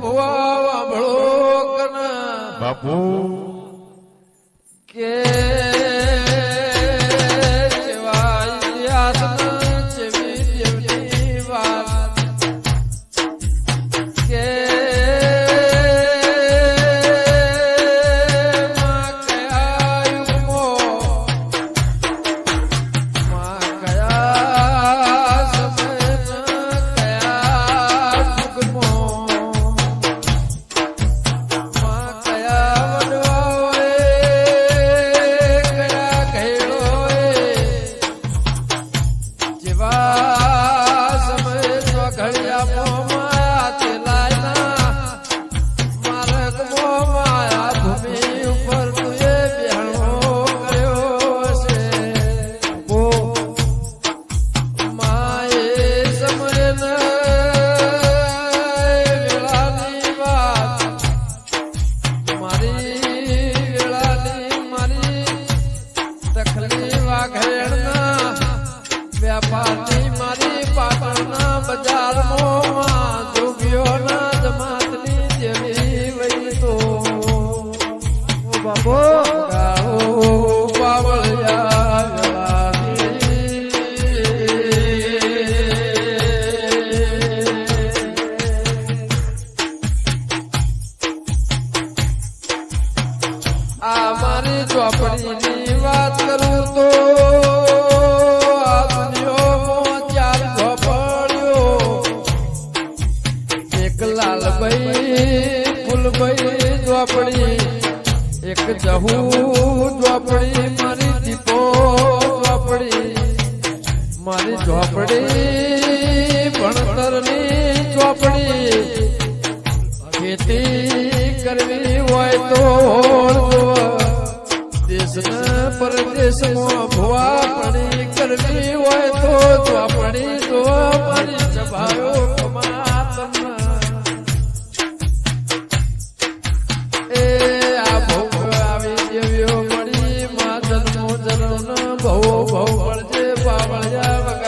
ભુવા ભળો બાપુ. કે પાર્ટી મારી પાટણના બજારમાં જોગીઓના જમાતની જેવી વહી તો પાવળિયા આ મારી ચોપડીની વાત કરું તો ફૂલભાઈ એક જહુ ઝોપડી મારી દીપો ઝોપડી મારી ઝોપડી ભણતરની ઝોપડી ખેતી કરવી હોય તો દેશના પરદેશમાં ભવાપણી કરવી હોય તો ચોપડી તો ભવો ભવ